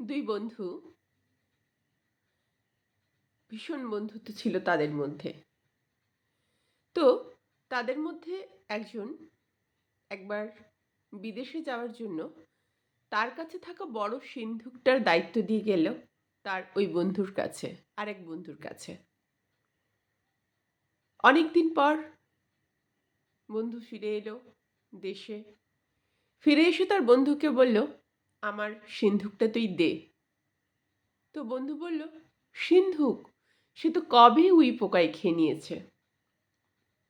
দুই বন্ধু ভীষণ বন্ধুত্ব ছিল তাদের মধ্যে। তো তাদের মধ্যে একজন একবার বিদেশে যাওয়ার জন্য তার কাছে থাকা বড় সিন্ধুকটার দায়িত্ব দিয়ে গেল তার ওই বন্ধুর কাছে, আরেক বন্ধুর কাছে। অনেক দিন পর বন্ধু ফিরে এলো দেশে। ফিরে এসে তার বন্ধুকে বলল আমার সিন্ধুকটা তুই দে। তো বন্ধু বলল, সিন্ধুক? সে তো কবে উই পোকায় খেয়ে নিয়েছে।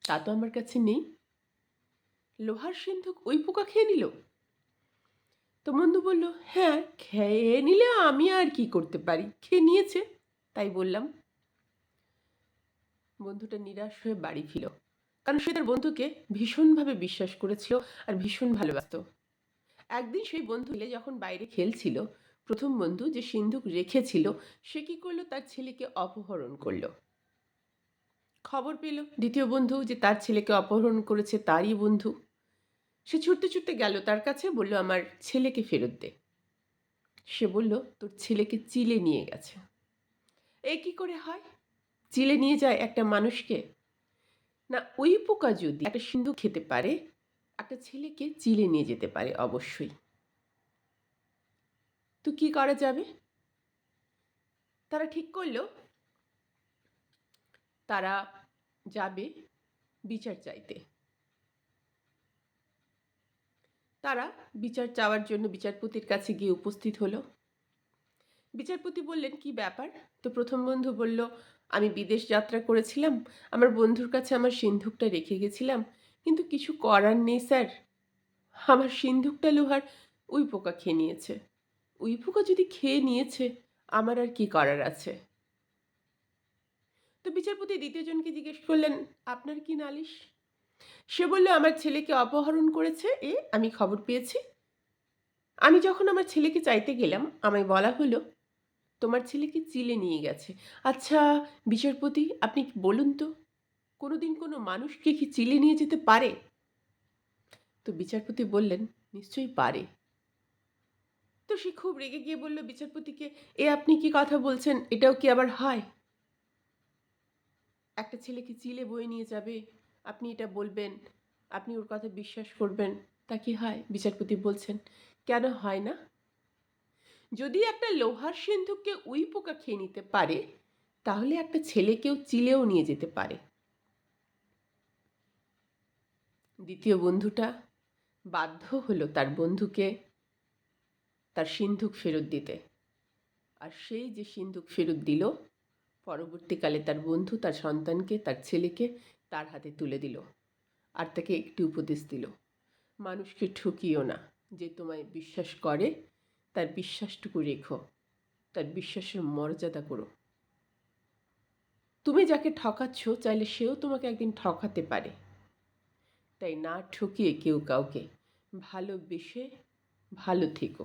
তা তো আমার কাছে নেই। লোহার সিন্ধুক ওই পোকা খেয়ে নিল? তো বন্ধু বলল হ্যাঁ খেয়ে নিলে আমি আর কি করতে পারি? খেয়ে নিয়েছে, তাই বললাম। বন্ধুটা নিরাশ হয়ে বাড়ি ফিরল। কারণ সে তার বন্ধুকে ভীষণভাবে বিশ্বাস করেছিল আর ভীষণ ভালোবাসত। একদিন সেই বন্ধু মিলে যখন বাইরে খেলছিল, প্রথম বন্ধু যে সিন্ধুক রেখেছিল, সে কি করল? তার ছেলেকে অপহরণ করল। খবর পেল দ্বিতীয় বন্ধু যে তার ছেলেকে অপহরণ করেছে তারই বন্ধু। সে ছুটতে ছুটতে গেল তার কাছে, বলল, আমার ছেলেকে ফেরত দে। সে বলল, তোর ছেলেকে চিলে নিয়ে গেছে। এ কি করে হয়? চিলে নিয়ে যায় একটা মানুষকে? না, ওই পোকা যদি একটা সিন্ধু খেতে পারে একটা ছেলেকে চিলে নিয়ে যেতে পারে অবশ্যই। তো কি করা যাবে? তারা ঠিক করল। তারা যাবে বিচার চাইতে। তারা বিচার চাওয়ার জন্য বিচারপতির কাছে গিয়ে উপস্থিত হলো। বিচারপতি বললেন, কি ব্যাপার? তো প্রথম বন্ধু বলল, আমি বিদেশ যাত্রা করেছিলাম। আমার বন্ধুর কাছে আমার সিন্ধুকটা রেখে গেছিলাম। কিন্তু কিছু করার নেই, স্যার। আমার সিন্ধুকটা লোহার উই পোকা খেয়ে নিয়েছে। উই পোকা যদি খেয়ে নিয়েছে, আমার আর কি করার আছে? তো বিচারপতি দ্বিতীয়জনকে জিজ্ঞেস করলেন, আপনার কি নালিশ? সে বলল, আমার ছেলেকে অপহরণ করেছে এ, আমি খবর পেয়েছি। আমি যখন আমার ছেলেকে চাইতে গেলাম, আমায় বলা হলো, তোমার ছেলেকে চিলে নিয়ে গেছে। আচ্ছা বিচারপতি, আপনি বলুন তো। কোনোদিন কোনো মানুষকে কি চিলে নিয়ে যেতে পারে? তো বিচারপতি বললেন, নিশ্চয়ই পারে। তো সে খুব রেগে গিয়ে বলল, বিচারপতিকে, এ আপনি কি কথা বলছেন? এটাও কি আবার হয়? একটা ছেলেকে চিলে বয়ে নিয়ে যাবে। আপনি এটা বলবেন। আপনি ওর কথা বিশ্বাস করবেন। তা কি হয়? বিচারপতি বলছেন, কেন হয় না? যদি একটা লোহার সিন্ধুককে উই পোকা খেয়ে নিতে পারে, তাহলে একটা ছেলেকেও চিলেও নিয়ে যেতে পারে। দ্বিতীয় বন্ধুটা বাধ্য হলো তার বন্ধুকে তার সিন্ধুক ফেরত দিতে। আর সেই যে সিন্ধুক ফেরত দিল, পরবর্তীকালে তার বন্ধু তার সন্তানকে, তার ছেলেকে তার হাতে তুলে দিল আর তাকে একটি উপদেশ দিল। মানুষকে ঠকিও না যে তোমায় বিশ্বাস করে, তার বিশ্বাসটুকু রেখো, তার বিশ্বাসের মর্যাদা করো। তুমি যাকে ঠকাচ্ছ, চাইলে সেও তোমাকে একদিন ঠকাতে পারে। তাই না ঠকিয়ে কেউ কাউকে ভালোবেসে ভালো থেকো।